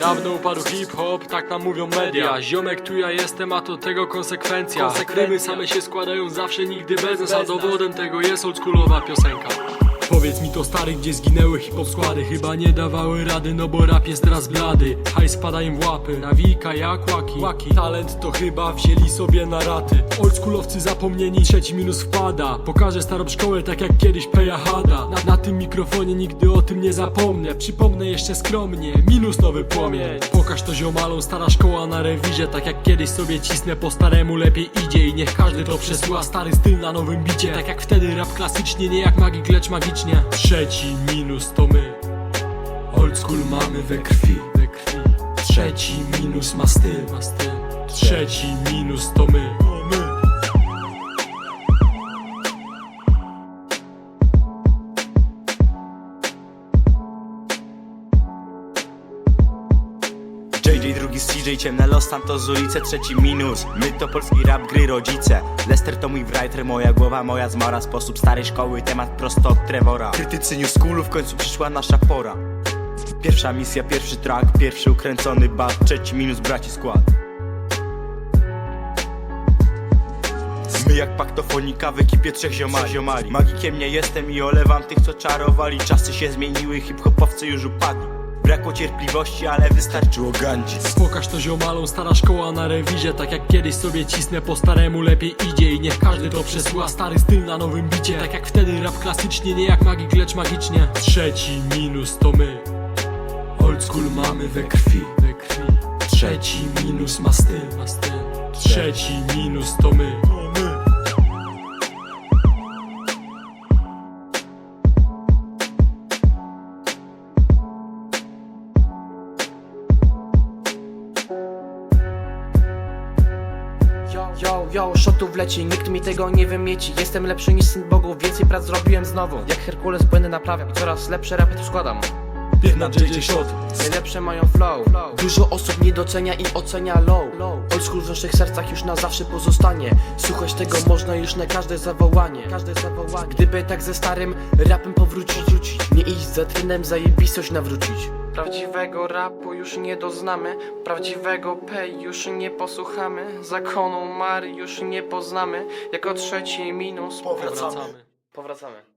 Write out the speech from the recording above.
Dawno upadł hip-hop, tak nam mówią media. Ziomek tu ja jestem, a to tego konsekwencja. Rymy same się składają zawsze, nigdy bez nas. A dowodem tego jest oldschoolowa piosenka Powiedz mi to stary, gdzie zginęły hip-hop Chyba nie dawały rady, no bo rap jest teraz blady. Hajs spada im w łapy, nawika jak łaki. łaki. Talent to chyba wzięli sobie na raty. Oldschoolowcy zapomnieni, trzeci minus wpada. Pokażę starą szkołę, tak jak kiedyś Peja Hada. Na, na tym mikrofonie nigdy o tym nie zapomnę. Przypomnę jeszcze skromnie, minus nowy płomień. Pokaż to ziomalą, stara szkoła na rewizie Tak jak kiedyś sobie cisnę, po staremu lepiej idzie I niech każdy to przesyła, stary styl na nowym bicie. Tak jak wtedy rap klasycznie, nie jak magik, lecz magicznie Trzeci minus to my. Old school mamy we krwi. Trzeci minus ma styl. Trzeci minus to my, JJ drugi CJ, ciemne los, tam to z ulicy, trzeci minus. My to polski rap, gry rodzice. Lester to mój writer, moja głowa, moja zmora. Sposób starej szkoły, temat prosto od Trevora. Krytycy New Schoolu, w końcu przyszła nasza pora. Pierwsza misja, pierwszy track, pierwszy ukręcony bat Trzeci minus, braci skład. My jak paktofonika w ekipie trzech ziomali. Magikiem nie jestem i olewam tych co czarowali. Czasy się zmieniły, hip-hopowcy już upadli Brakło cierpliwości, ale wystarczyło gandzic Pokaż to ziomalą, stara szkoła na rewizie. Tak jak kiedyś sobie cisnę, po staremu lepiej idzie I niech każdy to przesyła, stary styl na nowym bicie. Tak jak wtedy rap klasycznie, nie jak magik, lecz magicznie. Trzeci minus to my. Old school mamy we krwi. Trzeci minus ma styl. Trzeci minus to my, Yo, yo, shotów leci, nikt mi tego nie wymieci. Jestem lepszy niż syn bogów, więcej prac zrobiłem znowu. Jak Herkules błędy naprawiam i coraz lepsze rapy tu składam. Biedna JJ Shot. Najlepsze mają flow. Dużo osób nie docenia i ocenia low. Old school w naszych sercach już na zawsze pozostanie. Słuchać tego można już na każde zawołanie. Każde zawołanie. Gdyby tak ze starym rapem powrócić. Nie iść za trendem, zajebistość nawrócić Prawdziwego rapu już nie doznamy. Prawdziwego pay już nie posłuchamy. Zakonu Mary już nie poznamy. Jako trzeci minus Powracamy. Powracamy